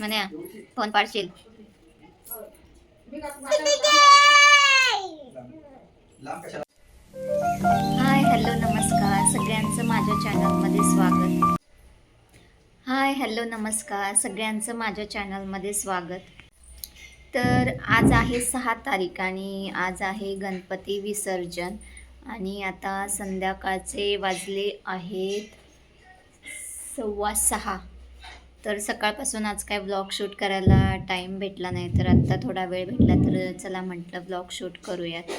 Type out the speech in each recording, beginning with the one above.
म्हणे phone पाडशील. Hi hello नमस्कार. सगळ्यांचं माझ्या चॅनलमध्ये स्वागत. हाय हॅलो नमस्कार. सगळ्यांचं माझ्या चॅनलमध्ये स्वागत. तर आज आहे सहा तारीख आणि आज आहे गणपती विसर्जन. आणि आता संध्याकाळचे वाजले आहेत सव्वा सहा. तर सकाळपासून आज काय ब्लॉग शूट करायला टाईम भेटला नाही तर आत्ता थोडा वेळ भेटला तर चला म्हटलं ब्लॉग शूट करूयात.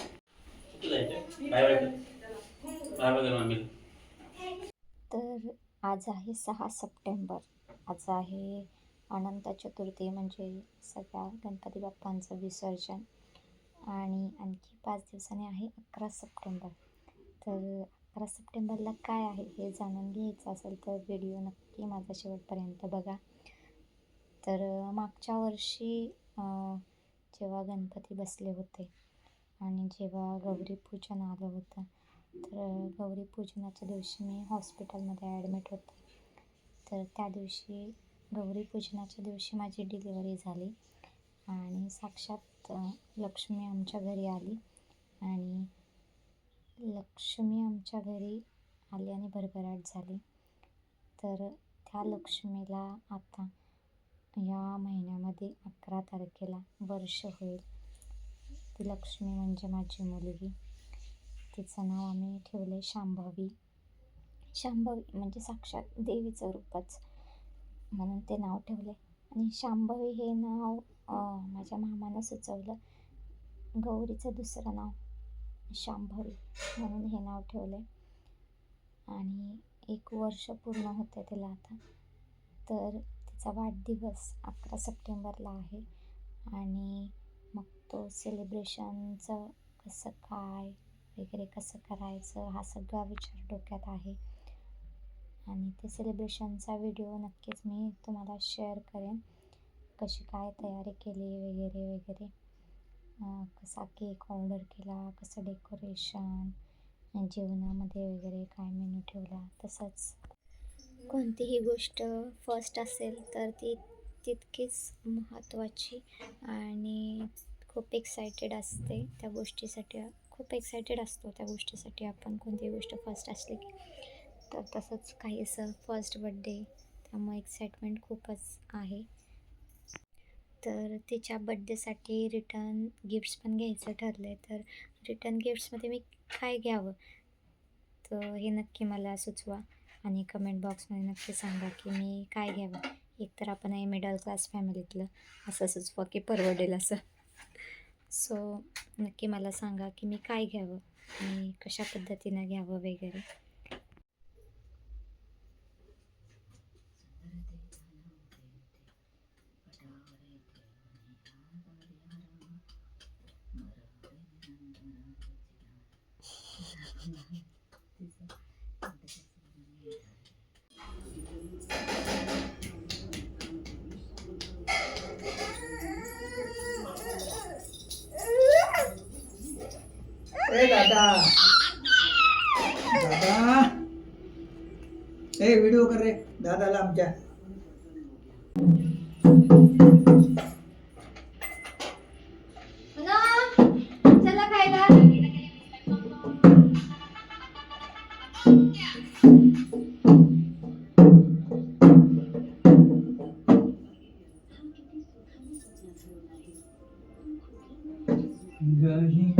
तर आज आहे सहा सप्टेंबर. आज आहे अनंत चतुर्थी म्हणजे सगळ्या गणपती बाप्पांचं विसर्जन. आणि आणखी पाच दिवसांनी आहे अकरा सप्टेंबर. तर अकरा सप्टेंबरला काय आहे हे जाणून घ्यायचं असेल तर व्हिडिओ नक्की माझा शेवटपर्यंत बघा. तर मागच्या वर्षी जेव्हा गणपती बसले होते आणि जेव्हा गौरीपूजन आलं होतं तर गौरी पूजनाच्या दिवशी मी हॉस्पिटलमध्ये ॲडमिट होते. तर त्या दिवशी गौरीपूजनाच्या दिवशी माझी डिलिव्हरी झाली आणि साक्षात लक्ष्मी आमच्या घरी आली आणि लक्ष्मी आमच्या घरी आली आणि भरभराट झाली. तर त्या लक्ष्मीला आता या महिन्यामध्ये अकरा तारखेला वर्ष होईल. ती लक्ष्मी म्हणजे माझी मुलगी. तिचं नाव आम्ही ठेवलं आहे शांभवी. शांभवी म्हणजे साक्षात देवीचं रूपच म्हणून ते नाव ठेवले आणि शांभवी हे नाव माझ्या मामानं सुचवलं. गौरीचं दुसरं नाव. शांभवी म्हणून हे नाव ठेवले आणि एक वर्ष पूर्ण होते तिला आता. तर तिचा वाढदिवस अकरा सप्टेंबरला आहे. आणि मग तो सेलिब्रेशनचं कसं काय वगैरे कसं करायचं हा सगळा विचार डोक्यात आहे. आणि ते सेलिब्रेशनचा व्हिडिओ नक्कीच मी तुम्हाला शेअर करेन. कशी काय तयारी केली वगैरे वगैरे. कसा केक ऑर्डर केला कसं डेकोरेशन जेवणामध्ये वगैरे काय मेनू ठेवला तसंच. कोणतीही गोष्ट फर्स्ट असेल तर ती तितकीच महत्त्वाची आणि खूप एक्सायटेड असते त्या गोष्टीसाठी. खूप एक्सायटेड असतो त्या गोष्टीसाठी आपण कोणतीही गोष्ट फर्स्ट असली की. तर तसंच काही असं फर्स्ट बड्डे त्यामुळे एक्साइटमेंट खूपच आहे. तर तिच्या बड्डेसाठी रिटर्न गिफ्ट्स पण घ्यायचं ठरलं आहे तर रिटर्न गिफ्ट्समध्ये मी काय घ्यावं? तर हे नक्की मला सुचवा आणि कमेंट बॉक्समध्ये नक्की सांगा की मी काय घ्यावं? एकतर आपण आहे मिडल क्लास फॅमिलीतलं असं सुचवा की परवडेल असं. सो नक्की मला सांगा की मी काय घ्यावं आणि कशा पद्धतीनं घ्यावं वगैरे. ए दादा. दादा. ए व्हिडिओ कर रे. दादाला आमच्या. Girl, you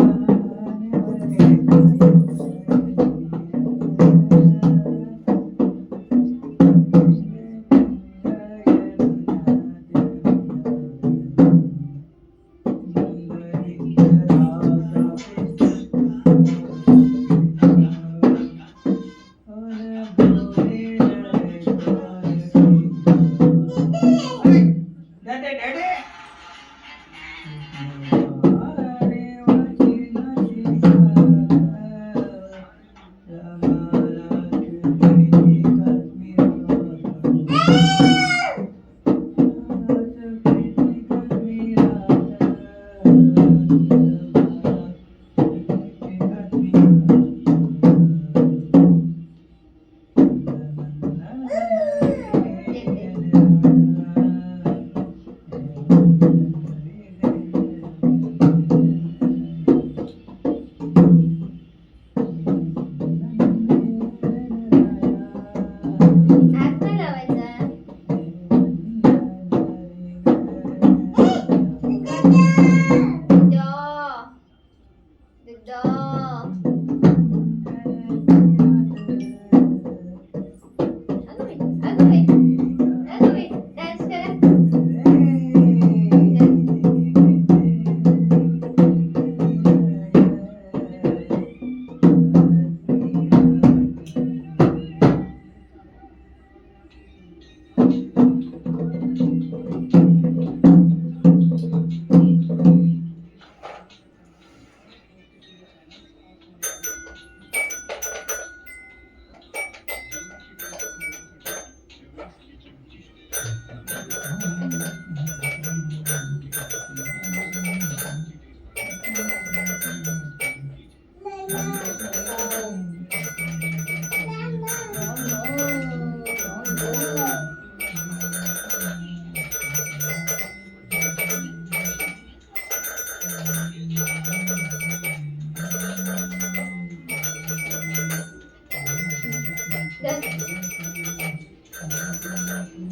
Thank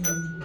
you.